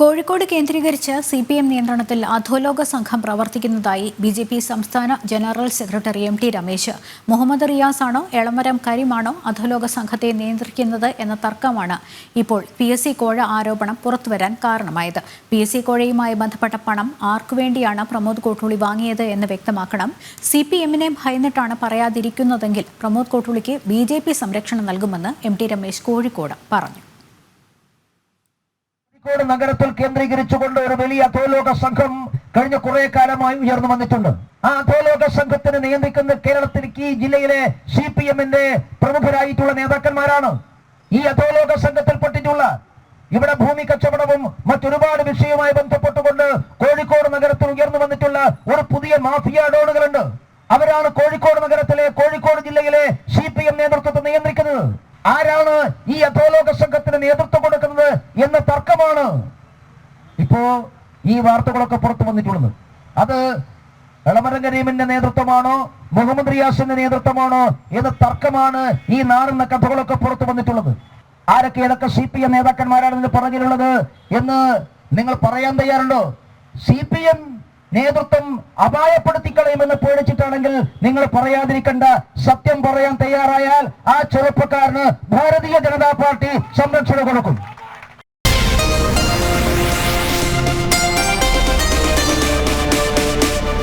കോഴിക്കോട് കേന്ദ്രീകരിച്ച് C P M നിയന്ത്രണത്തിൽ അധോലോക സംഘം പ്രവർത്തിക്കുന്നതായി ബി ജെ പി സംസ്ഥാന general secretary M T Ramesh. Muhammad റിയാസാണോ Elamaram കരിമാണോ അധോലോക സംഘത്തെ നിയന്ത്രിക്കുന്നത് എന്ന തർക്കമാണ് ഇപ്പോൾ പി എസ് സി കോഴ ആരോപണം പുറത്തുവരാൻ കാരണമായത്. പി എസ് സി കോഴയുമായി ബന്ധപ്പെട്ട പണം ആർക്കുവേണ്ടിയാണ് പ്രമോദ് കോട്ടൂളി വാങ്ങിയത് എന്ന് വ്യക്തമാക്കണം. സി പി എമ്മിനെ ഭയന്നിട്ടാണ് പറയാതിരിക്കുന്നതെങ്കിൽ പ്രമോദ് കോട്ടൂളിക്ക് ബി ജെ പി സംരക്ഷണം നൽകുമെന്ന് എം ടി രമേശ് കോഴിക്കോട് പറഞ്ഞു. കോഴിക്കോട് നഗരത്തിൽ കേന്ദ്രീകരിച്ചുകൊണ്ട് ഒരു വലിയ അധോലോക സംഘം കഴിഞ്ഞ കുറെ കാലമായി ഉയർന്നു വന്നിട്ടുണ്ട്. ആ അധോലോക സംഘത്തിന് നിയന്ത്രിക്കുന്ന കേരളത്തിൽ ഈ ജില്ലയിലെ സി പി എമ്മിന്റെ പ്രമുഖരായിട്ടുള്ള നേതാക്കന്മാരാണ്. ഈ അധോലോക സംഘത്തിൽപ്പെട്ടിട്ടുള്ള ഇവിടെ ഭൂമി കച്ചവടവും മറ്റൊരുപാട് വിഷയവുമായി ബന്ധപ്പെട്ടുകൊണ്ട് കോഴിക്കോട് നഗരത്തിൽ ഉയർന്നു വന്നിട്ടുള്ള ഒരു പുതിയ മാഫിയ ഡോണുകളുണ്ട്. അവരാണ് കോഴിക്കോട് നഗരത്തിലെ കോഴിക്കോട് ജില്ലയിലെ സി പി എം നേതൃത്വത്തെ നിയന്ത്രിക്കുന്നത്. ആരാണ് ഈ അധോലോക സംഘത്തിന് നേതൃത്വം കൊടുക്കുന്നത് എന്ന തർക്കമാണ് ഇപ്പോ ഈ വാർത്തകളൊക്കെ പുറത്തു വന്നിട്ടുള്ളത്. അത് എളമരം കരീമിന്റെ നേതൃത്വമാണോ മുഹമ്മദ് റിയാസിന്റെ നേതൃത്വമാണോ എന്ന തർക്കമാണ് ഈ നാറുന്ന കഥകളൊക്കെ പുറത്തു വന്നിട്ടുള്ളത്. ആരൊക്കെ ഏതൊക്കെ സി പി എം നേതാക്കന്മാരാണ് ഇതിന് പറഞ്ഞിട്ടുള്ളത് എന്ന് നിങ്ങൾ പറയാൻ തയ്യാറുണ്ടോ? സി പി എം നേതൃത്വം അപായപ്പെടുത്തിക്കളയുമെന്ന് പേടിച്ചിട്ടാണെങ്കിൽ നിങ്ങൾ പറയാതിരിക്കണ്ട. സത്യം പറയാൻ തയ്യാറായാൽ ആ ചെറുപ്പക്കാരന് ഭാരതീയ ജനതാ പാർട്ടി സംരക്ഷണം കൊടുക്കും.